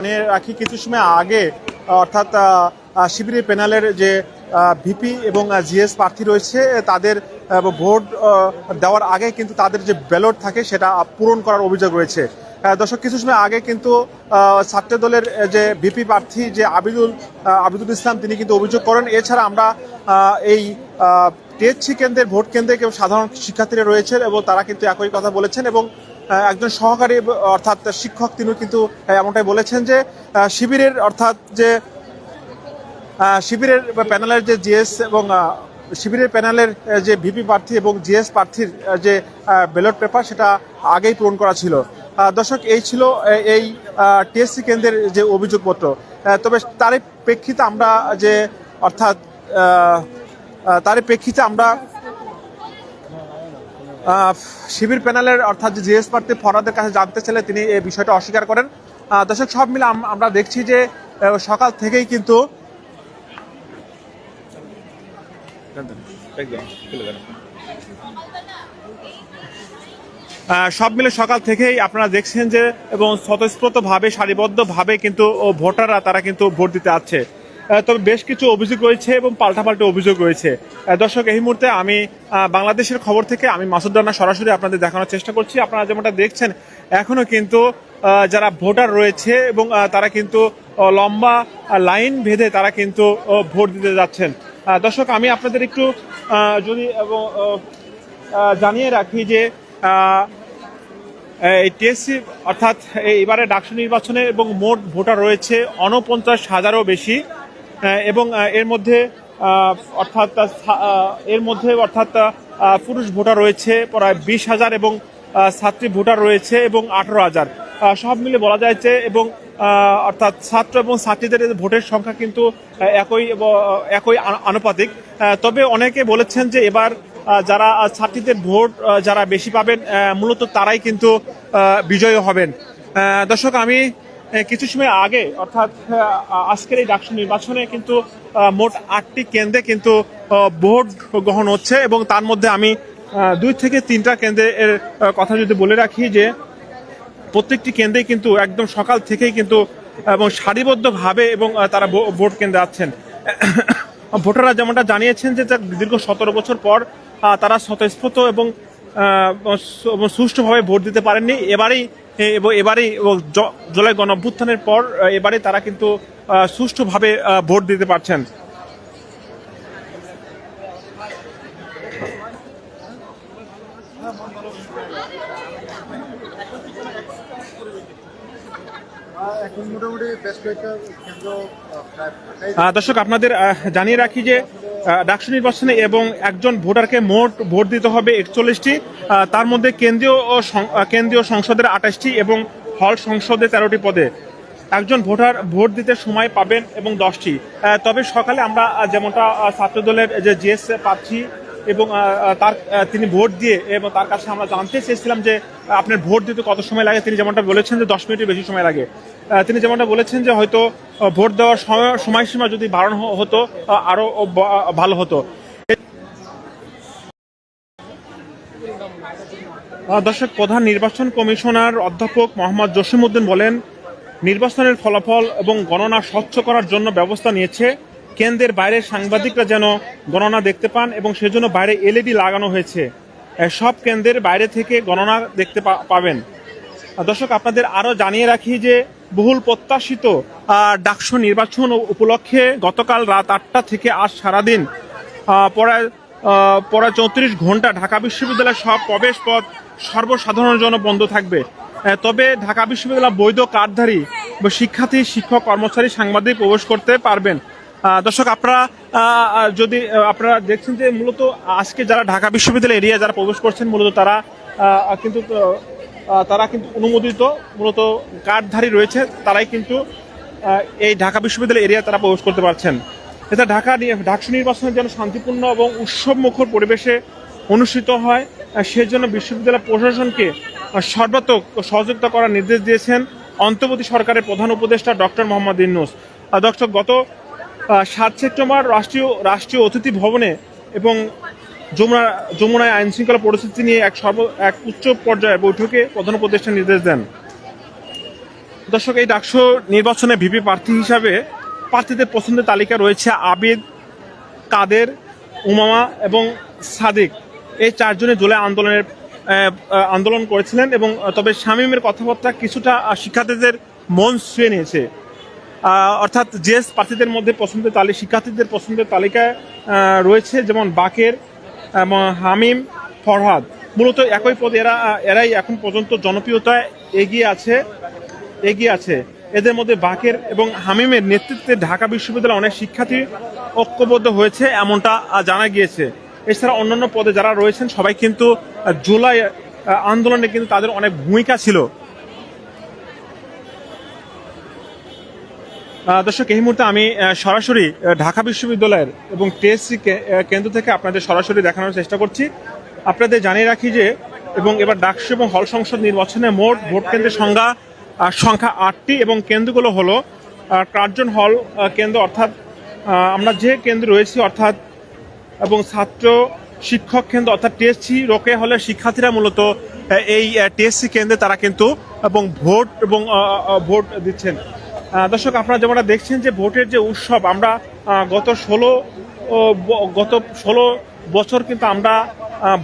জানিয়ে রাখি কিছু সময় আগে, অর্থাৎ শিবিরের প্যানেলের যে ভিপি এবং জিএস প্রার্থী রয়েছে তাদের ভোট দেওয়ার আগে কিন্তু তাদের যে ব্যালট থাকে সেটা পূরণ করার অভিযোগ রয়েছে। দর্শক, কিছু সময় আগে কিন্তু ছাত্র দলের যে ভিপি প্রার্থী যে আবিদুল আবিদুল ইসলাম, তিনি কিন্তু অভিযোগ করেন। এছাড়া আমরা এই টিএসসি কেন্দ্রের ভোট কেন্দ্রে কেউ সাধারণ শিক্ষার্থীরা রয়েছেন এবং তারা কিন্তু একই কথা বলেছেন এবং একজন সহকারী, অর্থাৎ শিক্ষক তিনি কিন্তু এমনটাই বলেছেন যে শিবিরের, অর্থাৎ যে শিবিরের প্যানেলের যে জিএস এবং শিবিরের প্যানেলের যে ভিপি প্রার্থী এবং জিএস প্রার্থীর যে ব্যালট পেপার সেটা আগেই পূরণ করা ছিল। দর্শক, এই ছিল এই টিএসসি কেন্দ্রের যে অভিযোগপত্র। তবে তারই প্রেক্ষিতে আমরা যে, অর্থাৎ তারই প্রেক্ষিতে আমরা শিবির প্যানেলের অর্থাৎ যে জিএস প্রার্থী ফরাদের কাছে জানতে চাইলে তিনি এই বিষয়টা অস্বীকার করেন। দর্শক সব মিলে আমরা দেখছি যে সকাল থেকেই কিন্তু সব মিলে সকাল থেকেই আপনারা দেখছেন যে এবং স্বতঃস্ফূর্তভাবে সারিবদ্ধভাবে কিন্তু ভোটাররা তারা কিন্তু ভোট দিতে আহ, তবে বেশ কিছু অভিযোগ রয়েছে এবং পাল্টাপাল্টা অভিযোগ রয়েছে। দর্শক, এই মুহূর্তে আমি বাংলাদেশের খবর থেকে আমি মাসুদ রানা সরাসরি আপনাদের দেখানোর চেষ্টা করছি। আপনারা যেমনটা দেখছেন, এখনও কিন্তু যারা ভোটার রয়েছে এবং তারা কিন্তু লম্বা লাইন ভেদে তারা কিন্তু ভোট দিতে যাচ্ছেন। দর্শক, আমি আপনাদের একটু যদি জানিয়ে রাখি যে এই টিএসসি অর্থাৎ এবারে ডাকসু নির্বাচনে এবং মোট ভোটার রয়েছে অনপঞ্চাশ হাজারও বেশি। এবং এর মধ্যে অর্থাৎ এর মধ্যে অর্থাৎ পুরুষ ভোটার রয়েছে প্রায় বিশ হাজার এবং ছাত্রী ভোটার রয়েছে এবং আঠারো হাজার। সব মিলে বলা যায় যে, এবং অর্থাৎ ছাত্র এবং ছাত্রীদের ভোটের সংখ্যা কিন্তু একই একই আনুপাতিক। তবে অনেকে বলেছেন যে, এবার যারা ছাত্রীদের ভোট যারা বেশি পাবেন মূলত তারাই কিন্তু বিজয়ী হবেন। দর্শক, আমি কিছু সময় আগে অর্থাৎ আজকের এই ডাকসু নির্বাচনে কিন্তু মোট আটটি কেন্দ্রে কিন্তু ভোট গ্রহণ হচ্ছে এবং তার মধ্যে আমি দুই থেকে তিনটা কেন্দ্রের আহ, কথা যদি বলে রাখি যে প্রত্যেকটি কেন্দ্রেই কিন্তু একদম সকাল থেকেই কিন্তু এবং সারিবদ্ধভাবে এবং তারা ভোট কেন্দ্রে আছেন। ভোটাররা যেমনটা জানিয়েছেন যে দীর্ঘ সতেরো বছর পর তারা স্বতঃস্ফূর্ত এবং সুষ্ঠুভাবে ভোট দিতে পারেননি। এবারেই এবং এবারেই এবং জ- জুলাই গণ অভ্যুত্থানের পর এবারে তারা কিন্তু সুষ্ঠুভাবে ভোট দিতে পারছেন। দর্শক আপনাদের জানিয়ে রাখি যে ডাকসু নির্বাচনে এবং একজন ভোটারকে মোট ভোট দিতে হবে একচল্লিশটি তার মধ্যে কেন্দ্রীয় কেন্দ্রীয় সংসদের আঠাশটি এবং হল সংসদে তেরোটি পদে। একজন ভোটার ভোট দিতে সময় পাবেন এবং দশটি। তবে সকালে আমরা যেমনটা ছাত্রদলের যে জিএস পাচ্ছি এবং তার তিনি ভোট দিয়ে এবং তার কাছে আমরা জানতে চেয়েছিলাম যে আপনার ভোট দিতে কত সময় লাগে? তিনি যেমনটা বলেছেন যে দশ মিনিটের বেশি সময় লাগে। তিনি যেমনটা বলেছেন যে হয়তো ভোট দেওয়ার সময় সময়সীমা যদি বাড়ানো হতো আহ, আরও ভালো হতো। দর্শক প্রধান নির্বাচন কমিশনার অধ্যাপক মোহাম্মদ জসিমউদ্দিন বলেন নির্বাচনের ফলাফল এবং গণনা স্বচ্ছ করার জন্য ব্যবস্থা নিয়েছে। কেন্দ্রের বাইরে সাংবাদিকরা যেন গণনা দেখতে পান এবং সেজন্য বাইরে এলইডি লাগানো হয়েছে। সব কেন্দ্রের বাইরে থেকে গণনা দেখতে পাবেন। দর্শক আপনাদের আরও জানিয়ে রাখি যে বহুল প্রত্যাশিত ডাকসু নির্বাচন উপলক্ষে গতকাল রাত আটটা থেকে আজ সারাদিন প্রায় প্রায় চৌত্রিশ ঘণ্টা ঢাকা বিশ্ববিদ্যালয়ের সব প্রবেশ পথ সর্বসাধারণের জন্য বন্ধ থাকবে। তবে ঢাকা বিশ্ববিদ্যালয় বৈধ কার্ডধারী শিক্ষার্থী, শিক্ষক, কর্মচারী, সাংবাদিক প্রবেশ করতে পারবেন। দর্শক, আপনারা যদি আপনারা দেখছেন যে মূলত আজকে যারা ঢাকা বিশ্ববিদ্যালয় এরিয়া যারা প্রবেশ করছেন, মূলত তারা কিন্তু তারা কিন্তু অনুমোদিত, মূলত কার্ডধারী রয়েছে, তারাই কিন্তু এই ঢাকা বিশ্ববিদ্যালয় এরিয়া তারা প্রবেশ করতে পারছেন। এছাড়া ঢাকা ডাকসু নির্বাচনের যেন শান্তিপূর্ণ এবং উৎসবমুখর পরিবেশে অনুষ্ঠিত হয় সেজন্য বিশ্ববিদ্যালয় প্রশাসনকে সর্বাত্মক সহযোগিতা করার নির্দেশ দিয়েছেন অন্তর্বর্তী সরকারের প্রধান উপদেষ্টা ডক্টর মোহাম্মদ ইন্নুস দর্শক, গত সাত সেপ্টেম্বর রাষ্ট্রীয় রাষ্ট্রীয় অতিথি ভবনে এবং যমুনা যমুনায় আইন শৃঙ্খলা পরিস্থিতি নিয়ে এক সর্ব এক উচ্চ পর্যায়ে বৈঠকে প্রধান উপদেষ্টা নির্দেশ দেন। দর্শক, এই ডাকসু নির্বাচনে ভিপি প্রার্থী হিসাবে প্রার্থীদের পছন্দের তালিকা রয়েছে আবিদ, কাদের, উমামা এবং সাদিক। এই চারজনে জুলাই আন্দোলনের আন্দোলন করেছিলেন এবং তবে শামীমের কথাবার্তা কিছুটা শিক্ষার্থীদের মন ছুঁয়ে নিয়েছে। অর্থাৎ জেস প্রার্থীদের মধ্যে পছন্দের তালিকা শিক্ষার্থীদের পছন্দের তালিকায় রয়েছে যেমন বাকের হামিম ফরহাদ। মূলত একই পদে এরা, এরাই এখন পর্যন্ত জনপ্রিয়তায় এগিয়ে আছে এগিয়ে আছে। এদের মধ্যে বাকের এবং হামিমের নেতৃত্বে ঢাকা বিশ্ববিদ্যালয়ে অনেক শিক্ষার্থী ঐক্যবদ্ধ হয়েছে এমনটা জানা গিয়েছে। এছাড়া অন্যান্য পদে যারা রয়েছেন, সবাই কিন্তু জুলাই আন্দোলনে কিন্তু তাদের অনেক ভূমিকা ছিল। দর্শক, এই মুহূর্তে আমি সরাসরি ঢাকা বিশ্ববিদ্যালয়ের এবং টিএসসি কেন্দ্র থেকে আপনাদের সরাসরি দেখানোর চেষ্টা করছি। আপনাদের জানিয়ে রাখি যে, এবং এবার ডাকসু এবং হল সংসদ নির্বাচনে মোট ভোট কেন্দ্রের সংখ্যা সংখ্যা আটটি এবং কেন্দ্রগুলো হলো কার্জন হল কেন্দ্র অর্থাৎ আমরা যে কেন্দ্র রয়েছি অর্থাৎ, এবং ছাত্র শিক্ষক কেন্দ্র অর্থাৎ টিএসসি রোকে হলে শিক্ষার্থীরা মূলত এই টিএসসি কেন্দ্রে তারা কিন্তু, এবং ভোট এবং ভোট দিচ্ছেন। দর্শক, আপনারা যেমনটা দেখছেন যে ভোটের যে উৎসব, আমরা গত ষোলো গত ষোলো বছর কিন্তু আমরা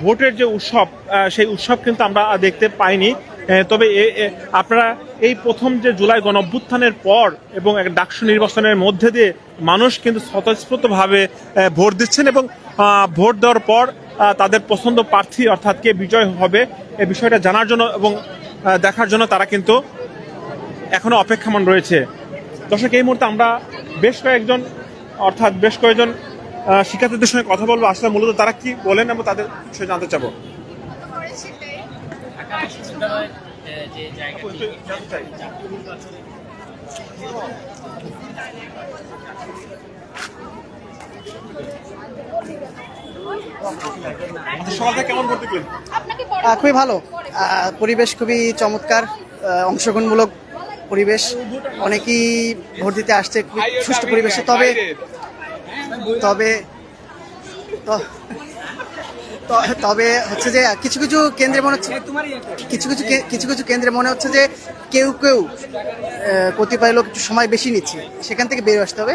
ভোটের যে উৎসব সেই উৎসব কিন্তু আমরা দেখতে পাইনি। তবে আপনারা এই প্রথম যে জুলাই গণ অভ্যুত্থানের পর এবং এক ডাকসু নির্বাচনের মধ্যে দিয়ে মানুষ কিন্তু স্বতঃস্ফূর্তভাবে ভোট দিচ্ছেন এবং ভোট দেওয়ার পর তাদের পছন্দ প্রার্থী অর্থাৎ কে বিজয় হবে, এ বিষয়টা জানার জন্য এবং দেখার জন্য তারা কিন্তু এখনও অপেক্ষমান রয়েছে। দর্শক, এই মুহূর্তে আমরা বেশ কয়েকজন, অর্থাৎ বেশ কয়েকজন শিক্ষার্থীদের সঙ্গে কথা বলব। আসলে মূলত তারা কি বলেন এবং তাদের বিষয়ে জানতে চাবো। খুবই ভালো। পরিবেশ খুবই চমৎকার অংশগ্রহণমূলক পরিবেশ অনেকেই ভোট দিতে আসছে সুষ্ঠু পরিবেশে। তবে তবে তবে হচ্ছে যে কিছু কিছু কেন্দ্রে মনে হচ্ছে কিছু কিছু কিছু কিছু কেন্দ্রে মনে হচ্ছে যে কেউ কেউ কতিপয় লোক একটু সময় বেশি নিচ্ছে। সেখান থেকে বেরিয়ে আসতে হবে।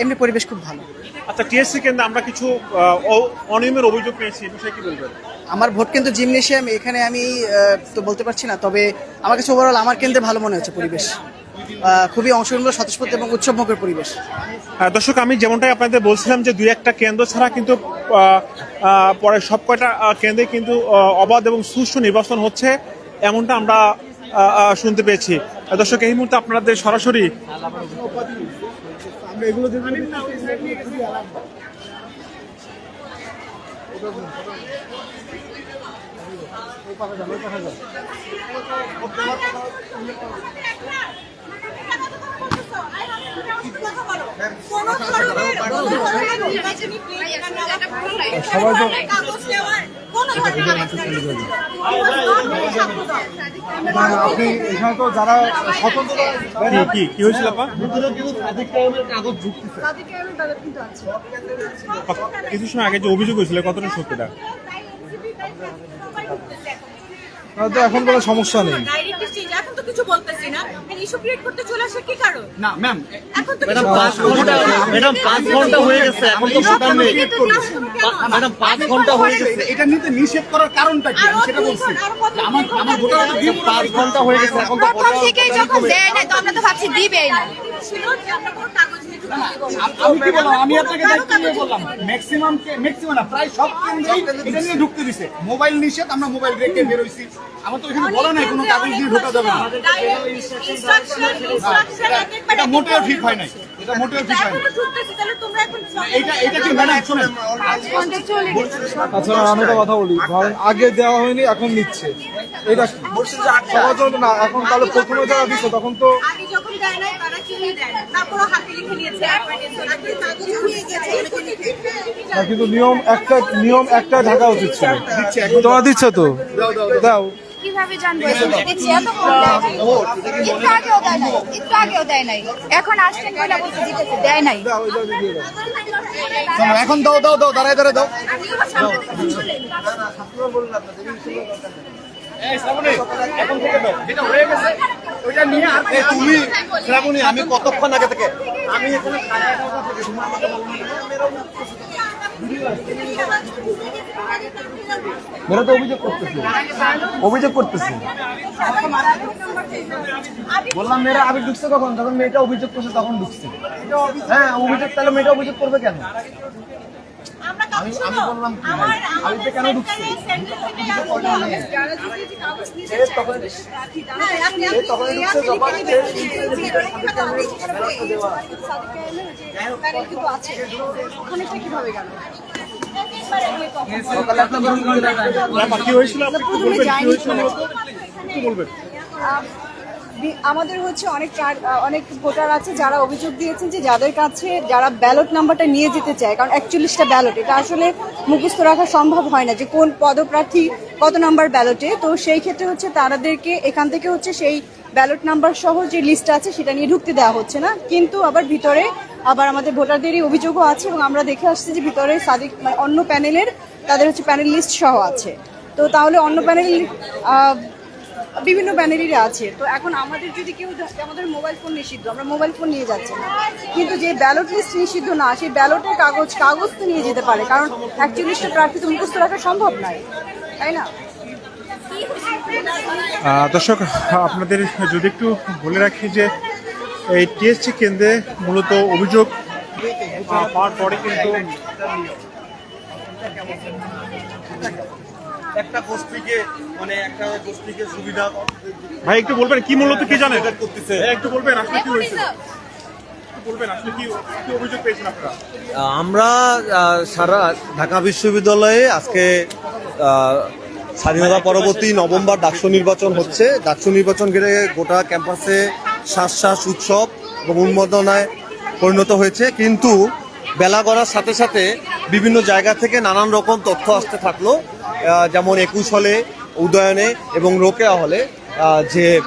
এমনি পরিবেশ খুব ভালো। আচ্ছা টিএসসি কেন্দ্রে আমরা কিছু অনিয়মের অভিযোগ পেয়েছি বিষয়ে কি বলবেন? আমার ভোট কিন্তু জিমনেশিয়াম এখানে আমি তো বলতে পারছি না তবে আমার কাছে ওভারঅল আমার কেন্দ্রে ভালো মনে হচ্ছে পরিবেশ। খুবই অংশগ্রহণ স্বতঃস্ফূর্ত এবং উৎসবমুখর পরিবেশ। আহ, দর্শক আমি যেমনটাই আপনাদের বলছিলাম যে দুই একটা কেন্দ্র ছাড়া কিন্তু পরে সব কয়টা কেন্দ্রে কিন্তু অবাধ এবং সুষ্ঠু নির্বাচন হচ্ছে এমনটা আমরা শুনতে পেয়েছি। দর্শক এই মুহূর্তে আপনাদের সরাসরি আমরা এগুলো নির্বাচনী সবাই তো- আপনি এখানে তো যারা স্বতন্ত্র কি কি কি হয়েছিল আপা? কিছু সময় আগে যে অভিযোগ হয়েছিল কতটা সত্যটা তো এখন কোনো সমস্যা নেই ডাইরেক্ট এক্সচেঞ্জ এখন তো কিছু বলতেছি না। ইস্যু ক্রিয়েট করতে চলে আসে কি কারণ? না ম্যাম এখন তো ম্যাডাম কিছু পাঁচ ঘণ্টা ম্যাডাম পাঁচ ঘণ্টা হয়ে গেছে এখন তো নেই ম্যাডাম পাঁচ ঘণ্টা হয়ে গেছে। এটা নিতে নিষেধ করার কারণটা কি? আমি সেটা বলছি। আমার আমার ভোটার তো ঘণ্টা হয়ে গেছে এখন তো প্রথম থেকেই যখন দেয় না তো আমরা তো ভাবছি দিবেই না। ছিল যে আমরা কোনো কাগজ। আমি আপনাকে দায়িত্ব নিয়ে বললাম ম্যাক্সিমাম ম্যাক্সিমাম না প্রায় সব কেন্দ্রেই এটা নিয়ে ঢুকতে দিছে। মোবাইল নিষেধ আমরা মোবাইল রেখে বেরোইছি আমার তো এখানে বলা নাই কোনো কাগজ দিয়ে ঢোকা যাবে না। এটা মোটেও ঠিক হয় নাই। এটা মোটেও ঠিক এখন নাই তো ঢুকতেছি তাহলে তোমরা এখন এটা এটা কি ম্যাডাম শুনেন আচ্ছা আমি একটা কথা বলি। ধরেন আগে দেওয়া হয়নি এখন নিচ্ছে। এটা কি? সবার না এখন তাহলে প্রথমে যারা দিচ্ছে তখন তো কিন্তু নিয়ম একটা নিয়ম একটা ঢাকা উচিত ছিল। তোমরা দিচ্ছ তো? দাও। কীভাবে জানব? দিচ্ছি এত কম দেয় নাই। একটু আগেও দেয় নাই একটু আগেও দেয় নাই। এখন আসছেন বলে বলছে দিতেছে দেয় নাই। এখন দাও দাও দাও দাঁড়ায় দাঁড়ায় দাও। এখন থেকে দাও। যেটা হয়ে গেছে। ওইটা নিয়ে আর এই তুমি শ্রাবণী আমি কতক্ষণ আগে থেকে আমি এখানে মেয়েরা তো অভিযোগ করতেছে। অভিযোগ করতেছে। বললাম, মেয়েরা আবির ঢুকছে কখন? যখন মেয়েটা অভিযোগ করছে, তখন ঢুকছে। হ্যাঁ অভিযোগ, তাহলে মেয়েটা অভিযোগ করবে কেন? আমরা আমি কাগজ আমি বললাম কি হ্যাঁ, হয়েছিল? আপনি বলবেন আমাদের হচ্ছে অনেক অনেক ভোটার আছে যারা অভিযোগ দিয়েছেন যে যাদের কাছে যারা ব্যালট নাম্বারটা নিয়ে যেতে চায়, কারণ একচল্লিশটা ব্যালট, এটা আসলে মুখস্থ রাখা সম্ভব হয় না যে কোন পদপ্রার্থী কত নাম্বার ব্যালটে। তো সেই ক্ষেত্রে হচ্ছে তাদেরকে এখান থেকে হচ্ছে সেই ব্যালট নাম্বার সহ যে লিস্ট আছে সেটা নিয়ে ঢুকতে দেওয়া হচ্ছে না। কিন্তু আবার ভিতরে আবার আমাদের ভোটারদেরই অভিযোগও আছে এবং আমরা দেখে আসছি যে ভিতরে সাদিক মানে অন্য প্যানেলের তাদের হচ্ছে প্যানেল লিস্ট সহ আছে। তো তাহলে অন্য প্যানেল বিভিন্ন ব্যানারেরই আছে। তো এখন আমাদের যদি কেউ আমাদের মোবাইল ফোন নিষিদ্ধ, আমরা মোবাইল ফোন নিয়ে যাচ্ছি না। কিন্তু যে ব্যালট লিস্ট নিষিদ্ধ না, সেই ব্যালটের কাগজ কাগজ তো নিয়ে যেতে পারে। কারণ একচল্লিশটা প্রার্থী তো মুখস্থ রাখা সম্ভব নয়। তাই না? দর্শক, আপনাদের যদি একটু বলে রাখি যে এই টিএসসি কেন্দ্রে মূলত অভিযোগ পাওয়ার পরে কিন্তু একটা গোষ্ঠীকে মানে একটা গোষ্ঠীকে সুবিধা ভাই একটু বলবেন কি মূলত কি জানেন? করতেছে। একটু বলবেন আসলে কি হয়েছিল একটু বলবেন আসলে কি পেয়েছেন আপনারা? আমরা সারা ঢাকা বিশ্ববিদ্যালয়ে আজকে স্বাধীনতা পরবর্তী নভেম্বর ডাকসু নির্বাচন হচ্ছে। ডাকসু নির্বাচন ঘিরে গোটা ক্যাম্পাসে শ্বাস শ্বাস উৎসব এবং উন্মোদনায় পরিণত হয়েছে। কিন্তু বেলা গড়ার সাথে সাথে বিভিন্ন জায়গা থেকে নানান রকম তথ্য আসতে থাকল। যেমন একুশ হলে উদয়নে এবং রোকেয়া হলে যে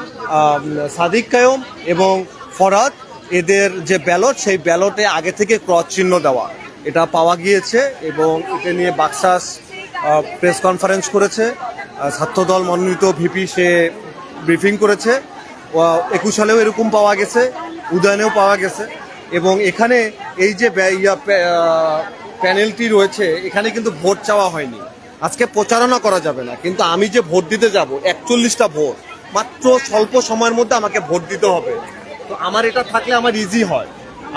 সাদিক কায়ম এবং ফরাদ, এদের যে ব্যালট, সেই ব্যালটে আগে থেকে ক্রস চিহ্ন দেওয়া। এটা পাওয়া গিয়েছে এবং এটা নিয়ে বাক্সাস প্রেস কনফারেন্স করেছে। ছাত্রদল মনোনীত ভিপি, সে ব্রিফিং করেছে। একুশ সালেও এরকম পাওয়া গেছে, উদয়নেও পাওয়া গেছে। এবং এখানে এই যে প্যা- প্যানেলটি রয়েছে, এখানে কিন্তু ভোট চাওয়া হয়নি। আজকে প্রচারণা করা যাবে না, কিন্তু আমি যে ভোট দিতে যাব, একচল্লিশটা ভোট, মাত্র স্বল্প সময়ের মধ্যে আমাকে ভোট দিতে হবে। তো আমার এটা থাকলে আমার ইজি হয়।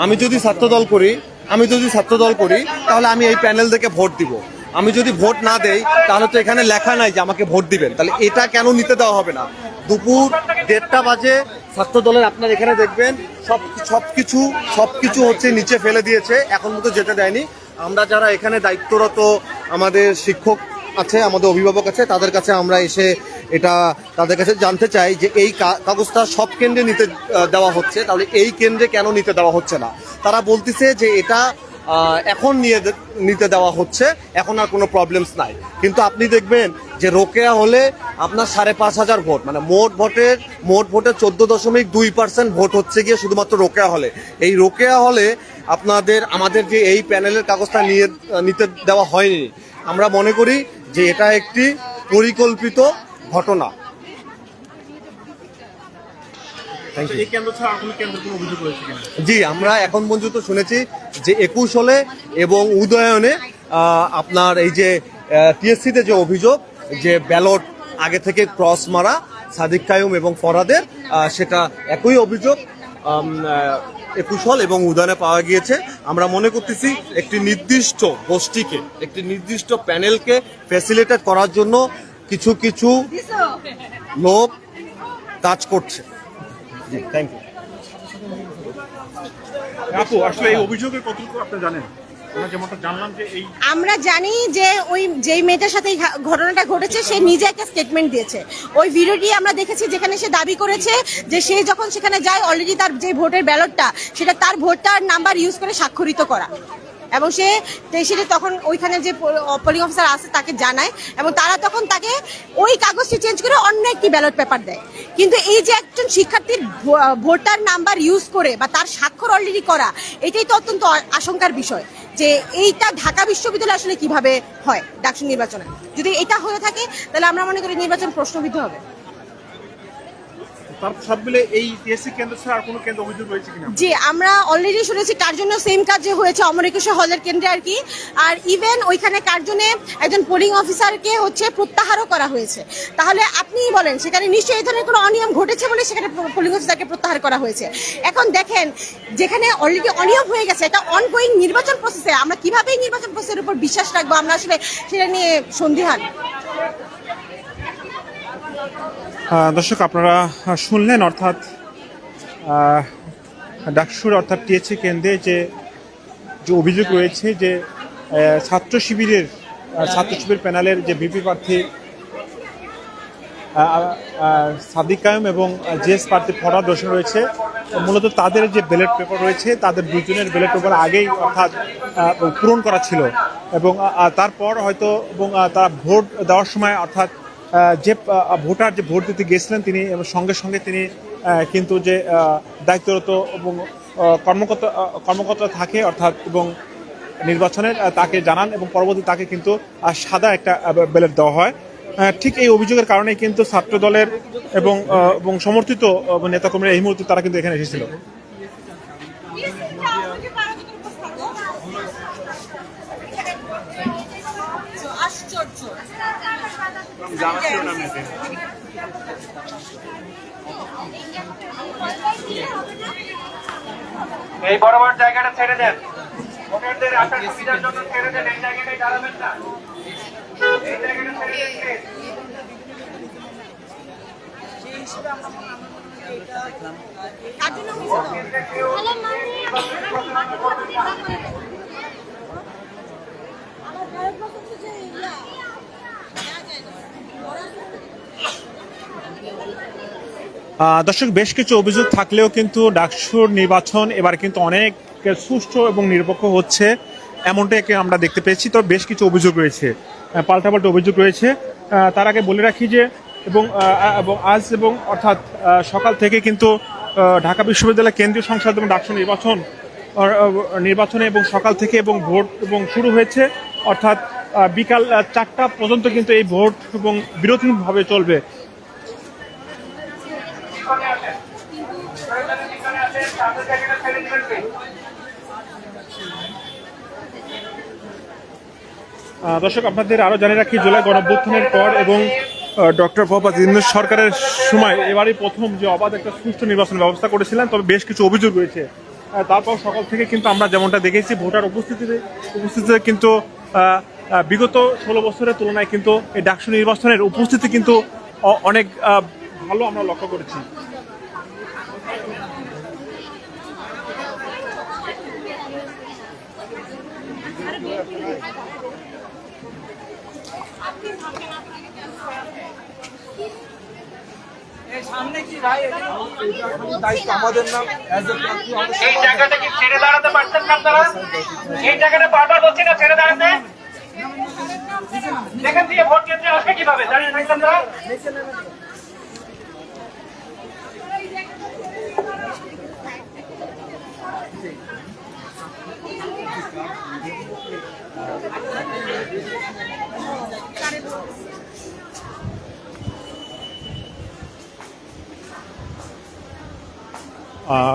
আমি যদি ছাত্রদল করি, আমি যদি ছাত্রদল করি, তাহলে আমি এই প্যানেল থেকে ভোট দিব। আমি যদি ভোট না দেই, তাহলে তো এখানে লেখা নাই যে আমাকে ভোট দিবেন। তাহলে এটা কেন নিতে দেওয়া হবে না? দুপুর দেড়টা বাজে ছাত্র দলের আপনার এখানে দেখবেন, সব সব কিছু সব কিছু হচ্ছে নিচে ফেলে দিয়েছে। এখন মতো যেতে দেয়নি। আমরা যারা এখানে দায়িত্বরত আমাদের শিক্ষক আছে আমাদের অভিভাবক আছে, তাদের কাছে আমরা এসে এটা তাদের কাছে জানতে চাই যে এই কাগজটা সব কেন্দ্রে নিতে দেওয়া হচ্ছে, তাহলে এই কেন্দ্রে কেন নিতে দেওয়া হচ্ছে না? তারা বলতেছে যে এটা এখন নিয়ে নিতে দেওয়া হচ্ছে, এখন আর কোনো প্রবলেমস নাই। কিন্তু আপনি দেখবেন যে রোকেয়া হলে আপনার সাড়ে পাঁচ হাজার ভোট মানে মোট ভোটের মোট ভোটের চোদ্দ দশমিক দুই পার্সেন্ট ভোট হচ্ছে গিয়ে শুধুমাত্র রোকেয়া হলে। এই রোকেয়া হলে আপনাদের, আমাদের যে এই প্যানেলের কাগজটা নিয়ে নিতে দেওয়া হয়নি। আমরা মনে করি যে এটা একটি পরিকল্পিত ঘটনা। জি আমরা এখন পর্যন্ত শুনেছি যে একুশ হলে এবং উদয়নে আপনার এই যে টিএসসিতে যে অভিযোগ যে ব্যালট আগে থেকে ক্রস মারা সাদিক কায়ুম এবং ফরাদের সেটা একই অভিযোগ। আম, আহ, একুশ হল এবং উদানে পাওয়া গিয়েছে। আমরা মনে করতেছি একটি নির্দিষ্ট গোষ্ঠীকে একটি নির্দিষ্ট প্যানেলকে ফ্যাসিলিটেট করার জন্য কিছু কিছু লোক কাজ করছে। জি থ্যাংক ইউ আপু আসলে এই অভিযোগের কতটুকু আপনি জানেন? আমরা জানি যে ওই যেই মেয়েটার সাথে ঘটনাটা ঘটেছে, সে নিজে একটা স্টেটমেন্ট দিয়েছে। ওই ভিডিওটি আমরা দেখেছি যেখানে সে দাবি করেছে যে সে যখন সেখানে যায় অলরেডি তার যে ভোটের ব্যালটটা সেটা তার ভোটটার নাম্বার ইউজ করে স্বাক্ষরিত করা। এবং সে সেটা তখন ওইখানে যে পোলিং অফিসার আছে তাকে জানায় এবং তারা তখন তাকে ওই কাগজটি চেঞ্জ করে অন্য একটি ব্যালট পেপার দেয়। কিন্তু এই যে একজন শিক্ষার্থীর ভোটার নাম্বার ইউজ করে বা তার স্বাক্ষর অলরেডি করা, এটাই তো অত্যন্ত আশঙ্কার বিষয় যে এইটা ঢাকা বিশ্ববিদ্যালয় আসলে কীভাবে হয় ডাকসু নির্বাচনে। যদি এটা হয়ে থাকে, তাহলে আমরা মনে করি নির্বাচন প্রশ্নবিদ্ধ হবে। জি, আমরা অলরেডি শুনেছি সেম কাজ যে হয়েছে হলের কেন্দ্রে আর কি। আর ইভেন ওইখানে একজন পোলিং অফিসারকে হচ্ছে প্রত্যাহারও করা হয়েছে। তাহলে আপনিই বলেন, সেখানে নিশ্চয়ই এই ধরনের কোনো অনিয়ম ঘটেছে বলে সেখানে পোলিং প্রত্যাহার করা হয়েছে। এখন দেখেন, যেখানে অলরেডি অনিয়ম হয়ে গেছে এটা অনগোয়িং নির্বাচন প্রসেসে আমরা কীভাবে নির্বাচন প্রসেসের উপর বিশ্বাস রাখব? আমরা আসলে সেটা নিয়ে সন্দিহান। দর্শক, আপনারা শুনলেন অর্থাৎ ডাকসুর অর্থাৎ টিএসসি কেন্দ্রে যে যে অভিযোগ রয়েছে যে ছাত্র শিবিরের ছাত্র শিবির প্যানেলের যে বিপি প্রার্থী সাদিক কায়েম এবং জিএস প্রার্থী ফরাদ রোশন রয়েছে মূলত তাদের যে ব্যালট পেপার রয়েছে, তাদের দুজনের ব্যালট পেপার আগেই অর্থাৎ পূরণ করা ছিল এবং তারপর হয়তো, এবং তারা ভোট দেওয়ার সময় অর্থাৎ যে ভোটার যে ভোট দিতে গিয়েছিলেন তিনি এবং সঙ্গে সঙ্গে তিনি কিন্তু যে দায়িত্বরত এবং কর্মকর্তা কর্মকর্তা থাকে অর্থাৎ এবং নির্বাচনের আহ, তাকে জানান এবং পরবর্তী তাকে কিন্তু সাদা একটা ব্যালট দেওয়া হয়। ঠিক এই অভিযোগের কারণে কিন্তু ছাত্র দলের এবং সমর্থিত নেতাকর্মীরা এই মুহূর্তে তারা কিন্তু এখানে এসেছিল। এই বড় বড় জায়গাটা ছেড়ে দেন। ভোটারদের আসার সুবিধার জন্য ছেড়ে দেন। এই জায়গাটায় দাঁড়াবেন না। এই জায়গাটা ছেড়ে দেন please। কার জন্য হয়েছিল? আমার ভারতবর্ষ হচ্ছে যে ইয়া, দেয়া যায় না। আহ, দর্শক, বেশ কিছু অভিযোগ থাকলেও কিন্তু ডাকসুর নির্বাচন এবার কিন্তু অনেক সুষ্ঠু এবং নিরপেক্ষ হচ্ছে, এমনটাই আমরা দেখতে পেয়েছি। তো বেশ কিছু অভিযোগ রয়েছে পাল্টাপাল্টা অভিযোগ রয়েছে। তার আগে বলে রাখি যে, এবং আজ এবং অর্থাৎ সকাল থেকে কিন্তু ঢাকা বিশ্ববিদ্যালয় কেন্দ্রীয় সংসদ এবং ডাকসু নির্বাচন নির্বাচনে এবং সকাল থেকে এবং ভোট এবং শুরু হয়েছে। অর্থাৎ বিকাল চারটা পর্যন্ত কিন্তু এই ভোট এবং বিরতিভাবে চলবে। দর্শক, আপনাদের আরও জানিয়ে রাখি, জুলাই গণঅভ্যুত্থানের পর এবং ডক্টর মোহাম্মদ ইউনূস সরকারের সময় এবারই প্রথম যে অবাধ একটা সুষ্ঠু নির্বাচন ব্যবস্থা করেছিলেন, তবে বেশ কিছু অভিযোগ রয়েছে। তারপর সকাল থেকে কিন্তু আমরা যেমনটা দেখেছি, ভোটার উপস্থিতিতে উপস্থিতিতে কিন্তু বিগত ষোলো বছরের তুলনায় কিন্তু এই ডাকসু নির্বাচনের উপস্থিতি কিন্তু অনেক ভালো আমরা লক্ষ্য করেছি। আমাদের নাম এই জায়গাটা কি ছেড়ে দাঁড়াতে পারছেন না আপনারা? এই জায়গাটা বারবার বলছি না ছেড়ে দাঁড়াতে। দেখেন দিয়ে ভোট কেন্দ্রে আসবে কীভাবে? দাঁড়িয়ে থাকছেন তারা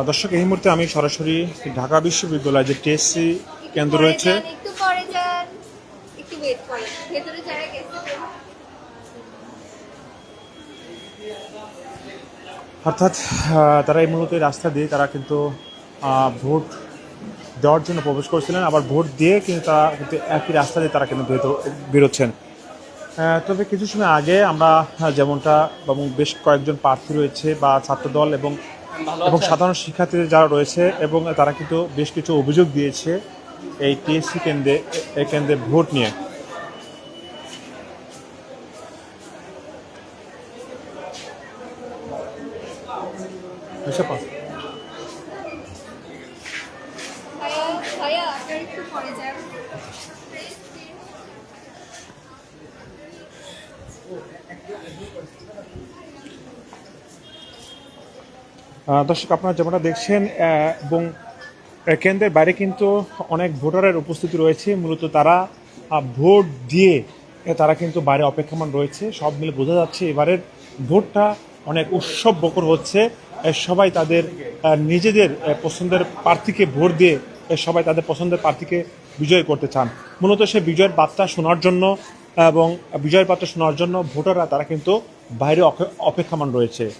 দর্শক এই মুহূর্তে আমি সরাসরি ঢাকা বিশ্ববিদ্যালয় যে টিএসসি কেন্দ্র রয়েছে অর্থাৎ তারা এই মুহূর্তে রাস্তা দিয়ে তারা কিন্তু ভোট দেওয়ার জন্য প্রবেশ করেছিলেন আবার ভোট দিয়ে কিন্তু তারা কিন্তু একই রাস্তা দিয়ে তারা কিন্তু বেরোতে বেরোচ্ছেন। তবে কিছু সময় আগে আমরা যেমনটা এবং বেশ কয়েকজন প্রার্থী রয়েছে বা ছাত্রদল এবং এবং সাধারণ শিক্ষার্থীদের যারা রয়েছে এবং তারা কিন্তু বেশ কিছু অভিযোগ দিয়েছে এই টিএসসি কেন্দ্রে এই কেন্দ্রে ভোট নিয়ে এসব ভাইয়া ভাইয়া আপনার একটু একটু পরে যায় আহ, দর্শক, আপনারা যেমনটা দেখছেন এবং কেন্দ্রের বাইরে কিন্তু অনেক ভোটারের উপস্থিতি রয়েছে। মূলত তারা ভোট দিয়ে তারা কিন্তু বাইরে অপেক্ষমান রয়েছে। সব মিলে বোঝা যাচ্ছে এবারের ভোটটা অনেক উৎসব বকর হচ্ছে সবাই তাদের নিজেদের পছন্দের প্রার্থীকে ভোট দিয়ে সবাই তাদের পছন্দের প্রার্থীকে বিজয় করতে চান। মূলত সে বিজয়ের বার্তা শোনার জন্য এবং বিজয়ের বার্তা শোনার জন্য ভোটাররা তারা কিন্তু বাইরে অপে- অপেক্ষমান রয়েছে।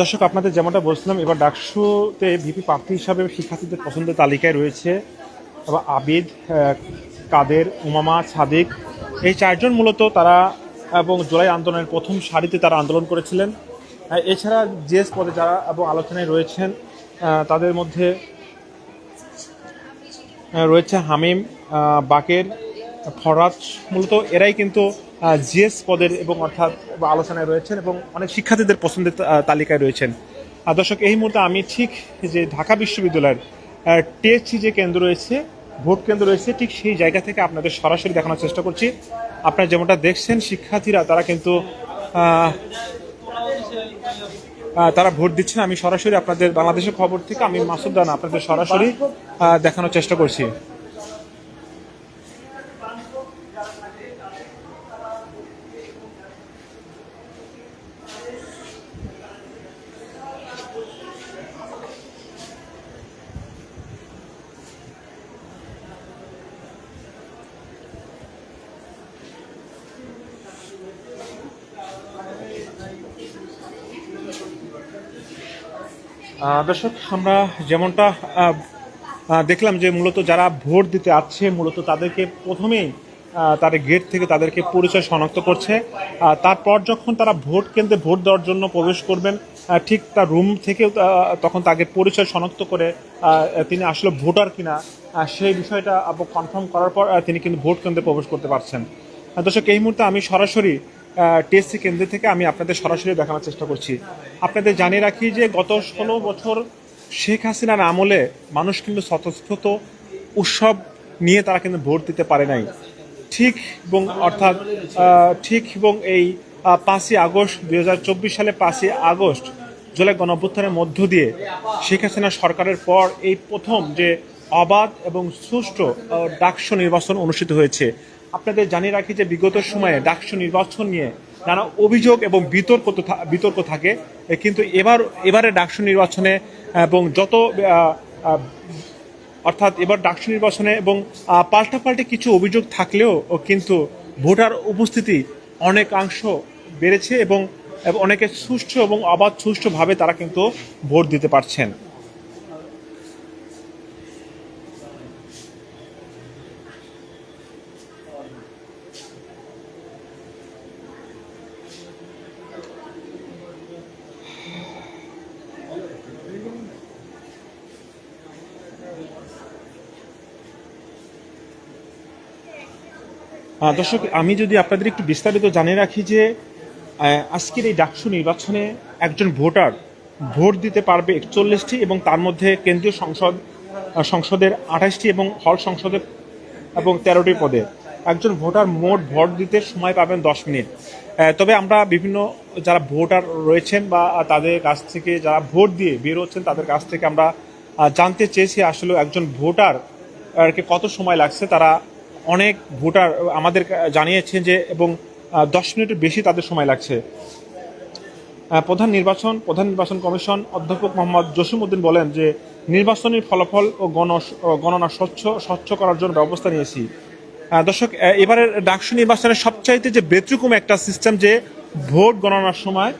দর্শক, আপনাদের যেমনটা বলছিলাম, এবার ডাকসুতে ভিপি প্রার্থী হিসাবে শিক্ষার্থীদের পছন্দের তালিকায় রয়েছে এবং আবিদ কাদের, উমামা, সাদিক। এই চারজন মূলত তারা এবং জুলাই আন্দোলনের প্রথম সারিতে তারা আন্দোলন করেছিলেন। এছাড়া জিএস পদে যারা এবং আলোচনায় রয়েছেন তাদের মধ্যে রয়েছে হামিম বাকের ফরাজ মূলত এরাই কিন্তু জিএস পদের এবং অর্থাৎ আলোচনায় রয়েছেন এবং অনেক শিক্ষার্থীদের পছন্দের তালিকায় রয়েছেন। দর্শক, এই মুহূর্তে আমি ঠিক যে ঢাকা বিশ্ববিদ্যালয়ের টিএসসি যে কেন্দ্র রয়েছে, ভোট কেন্দ্র রয়েছে, ঠিক সেই জায়গা থেকে আপনাদের সরাসরি দেখানোর চেষ্টা করছি। আপনারা যেমনটা দেখছেন, শিক্ষার্থীরা তারা কিন্তু তারা ভোট দিচ্ছেন। আমি সরাসরি আপনাদের বাংলাদেশের খবর থেকে আমি মাসুদ দানা আপনাদের সরাসরি দেখানোর চেষ্টা করছি। দর্শক, আমরা যেমনটা দেখলাম যে মূলত যারা ভোট দিতে আসছে, মূলত তাদেরকে প্রথমেই তাদের গেট থেকে তাদেরকে পরিচয় শনাক্ত করছে। তারপর যখন তারা ভোট কেন্দ্রে ভোট দেওয়ার জন্য প্রবেশ করবেন ঠিক তার রুম থেকেও তখন তাকে পরিচয় শনাক্ত করে তিনি আসলে ভোটার কিনা সেই বিষয়টা কনফার্ম করার পর তিনি কিন্তু ভোট কেন্দ্রে প্রবেশ করতে পারছেন। দর্শক, এই মুহূর্তে আমি সরাসরি টিএসসি কেন্দ্র থেকে আমি আপনাদের সরাসরি দেখানোর চেষ্টা করছি। আপনাদের জানিয়ে রাখি যে গত ষোলো বছর শেখ হাসিনার আমলে মানুষ কিন্তু স্বতঃস্ফূর্ত উৎসব নিয়ে তারা কিন্তু ভোট দিতে পারে নাই। ঠিক এবং অর্থাৎ ঠিক এবং এই পাঁচই আগস্ট দুই হাজার চব্বিশ সালে পাঁচই আগস্ট জুলাই গণঅভ্যুত্থানের মধ্য দিয়ে শেখ হাসিনা সরকারের পর এই প্রথম যে অবাধ এবং সুষ্ঠু ডাকসু নির্বাচন অনুষ্ঠিত হয়েছে। আপনাদের জানিয়ে রাখি যে বিগত সময়ে ডাকসু নির্বাচন নিয়ে নানা অভিযোগ এবং বিতর্ক বিতর্ক থাকে। কিন্তু এবার, এবারে ডাকসু নির্বাচনে এবং যত অর্থাৎ এবার ডাকসু নির্বাচনে এবং পাল্টাপাল্টি কিছু অভিযোগ থাকলেও কিন্তু ভোটার উপস্থিতি অনেকাংশ বেড়েছে এবং অনেকে সুষ্ঠু এবং অবাধ সুষ্ঠুভাবে তারা কিন্তু ভোট দিতে পারছেন। দর্শক, আমি যদি আপনাদের একটু বিস্তারিত জানিয়ে রাখি যে আজকের এই ডাকসু নির্বাচনে একজন ভোটার ভোট দিতে পারবে একচল্লিশটি এবং তার মধ্যে কেন্দ্রীয় সংসদ সংসদের আঠাশটি এবং হল সংসদের এবং তেরোটি পদে। একজন ভোটার মোট ভোট দিতে সময় পাবেন দশ মিনিট। তবে আমরা বিভিন্ন যারা ভোটার রয়েছেন বা তাদের কাছ থেকে যারা ভোট দিয়ে বের হচ্ছেন, তাদের কাছ থেকে আমরা জানতে চেয়েছি আসলে একজন ভোটার কত সময় লাগছে, তারা অনেক ভোটার আমাদের জানিয়েছেন যে, এবং দশ মিনিটের বেশি তাদের সময় লাগছে। প্রধান নির্বাচন প্রধান নির্বাচন কমিশন অধ্যাপক মোহাম্মদ জসিমউদ্দিন বলেন যে, নির্বাচনের ফলাফল ও গণ গণনা স্বচ্ছ স্বচ্ছ করার জন্য ব্যবস্থা নিয়েছি। দর্শক এবারের ডাকসু নির্বাচনের সবচাইতে যে ব্যতিক্রম একটা সিস্টেম যে, ভোট গণনার সময়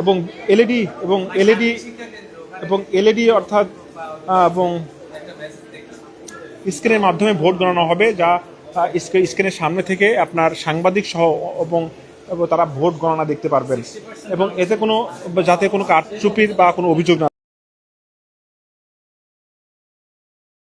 এবং এলইডি এবং এলইডি এবং এলইডি অর্থাৎ এবং স্ক্রিনের মাধ্যমে ভোট গণনা হবে, যা স্ক্রিনের সামনে থেকে আপনার সাংবাদিক সহ এবং এবং তারা ভোট গণনা দেখতে পারবেন। এবং এতে কোনো, যাতে কোনো কারচুপির বা কোনো অভিযোগ না